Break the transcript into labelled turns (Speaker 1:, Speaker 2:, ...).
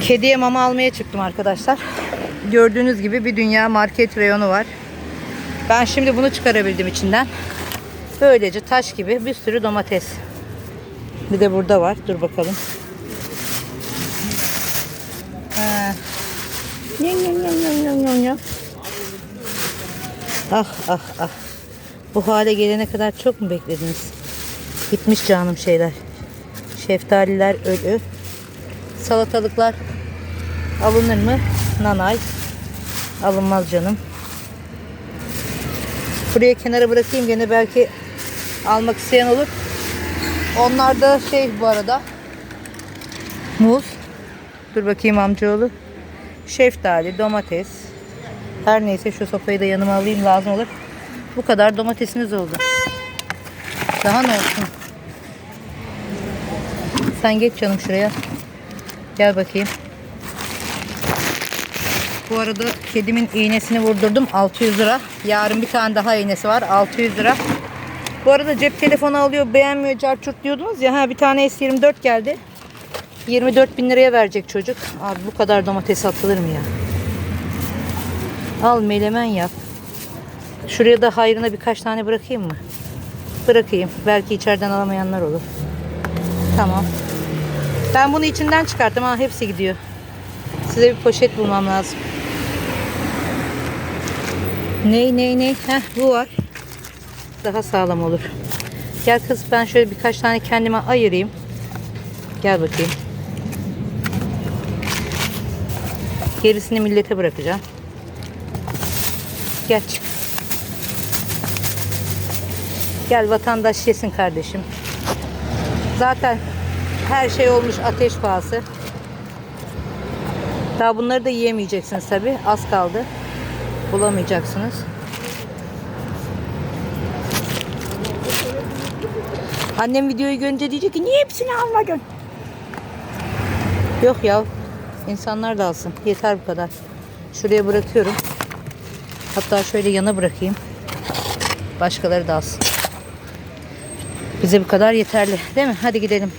Speaker 1: Kediye mama almaya çıktım arkadaşlar. Gördüğünüz gibi bir dünya market reyonu var. Ben şimdi bunu çıkarabildim içinden. Böylece taş gibi bir sürü domates. Bir de burada var. Dur bakalım. Nyam. Ah ah ah. Bu hale gelene kadar çok mu beklediniz? Gitmiş canım şeyler. Şeftaliler ölü. Salatalıklar alınır mı? Nanay. Alınmaz canım. Buraya kenara bırakayım gene belki almak isteyen olur. Onlar da şey bu arada. Muz. Dur bakayım amcaoğlu. Şeftali, domates. Her neyse şu sopayı da yanıma alayım lazım olur. Bu kadar domatesiniz oldu. Daha ne olsun? Sen geç canım şuraya. Gel bakayım. Bu arada kedimin iğnesini vurdurdum. 600 lira. Yarın bir tane daha iğnesi var. 600 lira. Bu arada cep telefonu alıyor beğenmiyor carçurt diyordunuz ya. Ha, bir tane S24 geldi. 24 bin liraya verecek çocuk. Abi bu kadar domates atılır mı ya? Al melemen yap. Şuraya da hayrına birkaç tane bırakayım mı? Bırakayım. Belki içeriden alamayanlar olur. Tamam. Ben bunu içinden çıkarttım. Ha hepsi gidiyor. Size bir poşet bulmam lazım. Ney ney ney? Heh bu var. Daha sağlam olur. Gel kız ben şöyle birkaç tane kendime ayırayım. Gel bakayım. Gerisini millete bırakacağım. Gel çık. Gel vatandaş yesin kardeşim. Zaten her şey olmuş ateş pahası. Daha bunları da yiyemeyeceksiniz tabi. Az kaldı. Bulamayacaksınız. Annem videoyu görünce diyecek ki niye hepsini almadın? Yok ya. İnsanlar da alsın. Yeter bu kadar. Şuraya bırakıyorum. Hatta şöyle yana bırakayım. Başkaları da alsın. Bize bu kadar yeterli. Değil mi? Hadi gidelim.